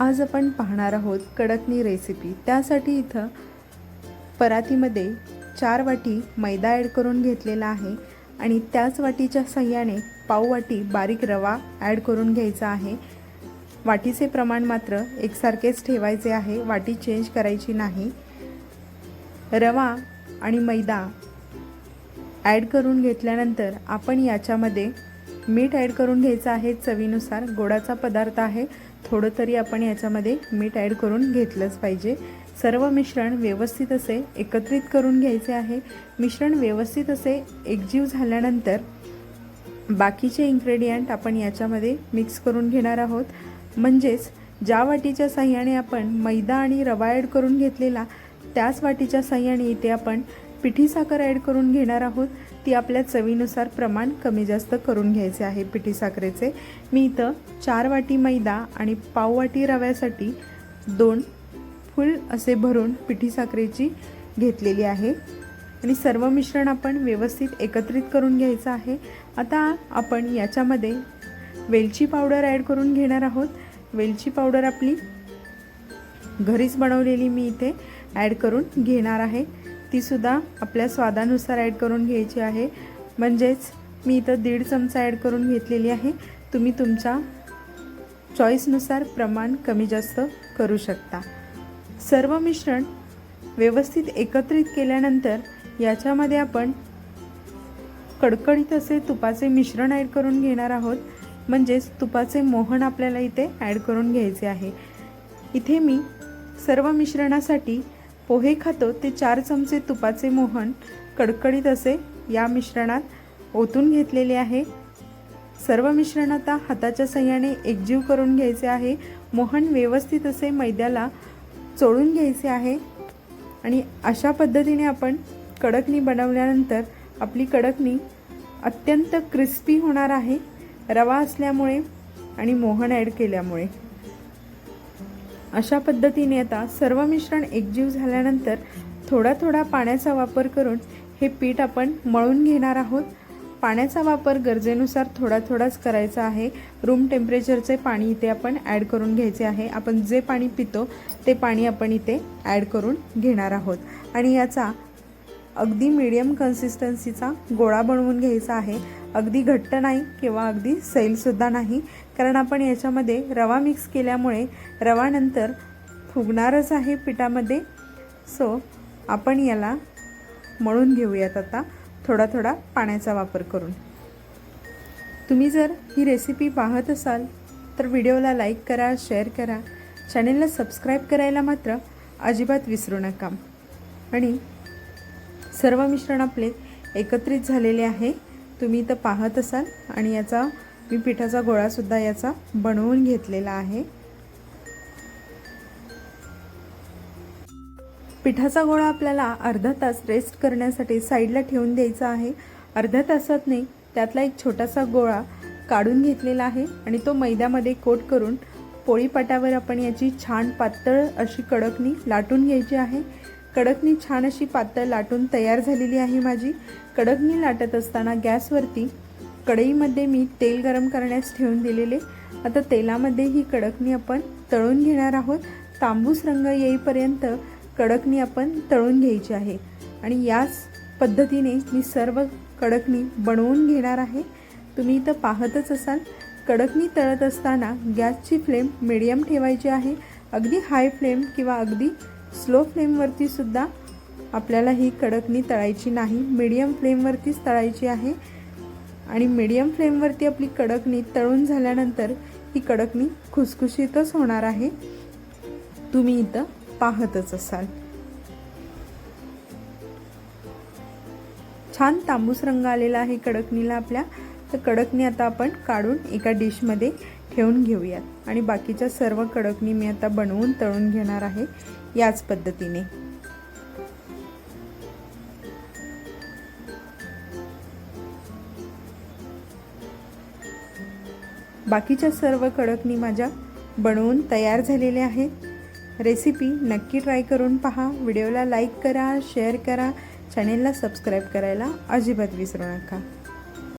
आज आपण पाहणार आहोत कडकनी रेसिपी त्यासाठी इथं परातीमध्ये चार वाटी मैदा ॲड करून घेतलेला आहे आणि त्याच वाटीच्या सहाय्याने पाव वाटी बारीक रवा ॲड करून घ्यायचा आहे. वाटीचे प्रमाण मात्र एकसारखेच ठेवायचे आहे. वाटी चेंज करायची नाही. रवा आणि मैदा ॲड करून घेतल्यानंतर आपण याच्यामध्ये मीठ ॲड करून घ्यायचं आहे चवीनुसार. गोडाचा पदार्थ आहे. थोडं तरी आपण याच्यामध्ये मीठ ॲड करून घेतलंच पाहिजे. सर्व मिश्रण व्यवस्थित असे एकत्रित करून घ्यायचे आहे. मिश्रण व्यवस्थित असे एकजीव झाल्यानंतर बाकीचे इन्ग्रेडियंट आपण याच्यामध्ये मिक्स करून घेणार आहोत. म्हणजेच ज्या वाटीच्या साह्याने आपण मैदा आणि रवा ॲड करून घेतलेला त्याच वाटीच्या साह्याने इथे आपण पिठी साखर ॲड करून घेणार आहोत. ती आपल्या चवीनुसार प्रमाण कमी जास्त करून घ्यायचे आहे पिठी साखरेचे. मी इथं चार वाटी मैदा आणि पाव वाटी रव्यासाठी दोन फुल असे भरून पिठी साखरेची घेतलेली आहे. आणि सर्व मिश्रण आपण व्यवस्थित एकत्रित करून घ्यायचं आहे. आता आपण याच्यामध्ये वेलची पावडर ॲड करून घेणार आहोत. वेलची पावडर आपली घरीच बनवलेली मी इथे ॲड करून घेणार आहे. तीसुद्धा आपल्या स्वादानुसार ॲड करून घ्यायची आहे. म्हणजेच मी इथं दीड चमचा ॲड करून घेतलेली आहे. तुम्ही तुमच्या चॉईसनुसार प्रमाण कमी जास्त करू शकता. सर्व मिश्रण व्यवस्थित एकत्रित केल्यानंतर याच्यामध्ये आपण कडकडीत असे तुपाचे मिश्रण ॲड करून घेणार आहोत. म्हणजेच तुपाचे मोहन आपल्याला इथे ॲड करून घ्यायचे आहे. इथे मी सर्व मिश्रणासाठी पोहे खातो ते चार चमचे तुपाचे मोहन कडकडीत असे या मिश्रणात ओतून घेतलेले आहे. सर्व मिश्रण आता हाताच्या सहाय्याने एकजीव करून घ्यायचे आहे. मोहन व्यवस्थित असे मैद्याला चोळून घ्यायचे आहे. आणि अशा पद्धतीने आपण कडकणी बनवल्यानंतर आपली कडकणी अत्यंत क्रिस्पी होणार आहे. रवा असल्यामुळे आणि मोहन ॲड केल्यामुळे. अशा पद्धतीने आता सर्व मिश्रण एकजीव झाल्यानंतर थोडा थोडा पाण्याचा वापर करून हे पीठ आपण मळून घेणार आहोत. पाण्याचा वापर गरजेनुसार थोडा थोडाच करायचा आहे. रूम टेम्परेचरचे पाणी इथे आपण ॲड करून घ्यायचे आहे. आपण जे पाणी पितो ते पाणी आपण इथे ॲड करून घेणार आहोत. आणि याचा अगदी मीडियम कन्सिस्टन्सीचा गोळा बनवून घ्यायचा आहे. अगदी घट्ट नाही किंवा अगदी सैलसुद्धा नाही. कारण आपण याच्यामध्ये रवा मिक्स केल्यामुळे रवानंतर फुगणारच आहे पिठामध्ये. सो आपण याला मळून घेऊयात आता. थोडा थोडा पाण्याचा वापर करून. तुम्ही जर ही रेसिपी पाहत असाल तर व्हिडिओला लाईक करा शेअर करा. चॅनेलला सबस्क्राईब करायला मात्र अजिबात विसरू नका. आणि सर्व मिश्रण आपले एकत्रित झालेले आहे. तुम्ही इथं पाहत असाल आणि याचा मी पिठाचा गोळासुद्धा याचा बनवून घेतलेला आहे. पिठाचा गोळा आपल्याला अर्धा तास रेस्ट करण्यासाठी साईडला ठेवून द्यायचा आहे. अर्ध्या तासात नाही त्यातला एक छोटासा गोळा काढून घेतलेला आहे आणि तो मैद्यामध्ये कोट करून पोळीपाटावर आपण याची छान पातळ अशी कडकणी लाटून घ्यायची आहे. कडकणी छान अशी पातळ लाटून तयार झालेली आहे माझी. कडकणी लाटत असताना गॅसवरती कढईमध्ये मी तेल गरम करण्यास ठेवून दिलेले. आता तेलामध्ये ही कडकणी आपण तळून घेणार आहोत. तांबूस रंग येईपर्यंत कडकणी आपण तळून घ्यायची आहे. आणि याच पद्धतीने मी सर्व कडकणी बनवून घेणार आहे. तुम्ही इथं पाहतच असाल कडकणी तळत असताना गॅसची फ्लेम मिडियम ठेवायची आहे. अगदी हाय फ्लेम किंवा अगदी स्लो फ्लेमवरती सुद्धा आपल्याला ही कडकणी तळायची नाही. मीडियम फ्लेमवरतीच तळायची आहे. आणि मीडियम फ्लेमवरती आपली कडकणी तळून झाल्यानंतर ही कडकणी खुसखुशीतच होणार आहे. तुम्ही इथं पाहतच असाल. छान तांबूस रंग आलेला आहे कडकणीला आपल्या. तर कडकणी आता आपण काढून एका डिशमध्ये ठेवून घेऊयात. आणि बाकीच्या सर्व कडकणी मी आता बनवून तळून घेणार आहे याच पद्धतीने. बाकीच्या सर्व कडकणी माझ्या बनवून तयार झालेल्या आहेत. रेसिपी नक्की ट्राय करून पहा. व्हिडिओला लाईक करा शेअर करा. चॅनेलला सबस्क्राईब करायला अजिबात विसरू नका.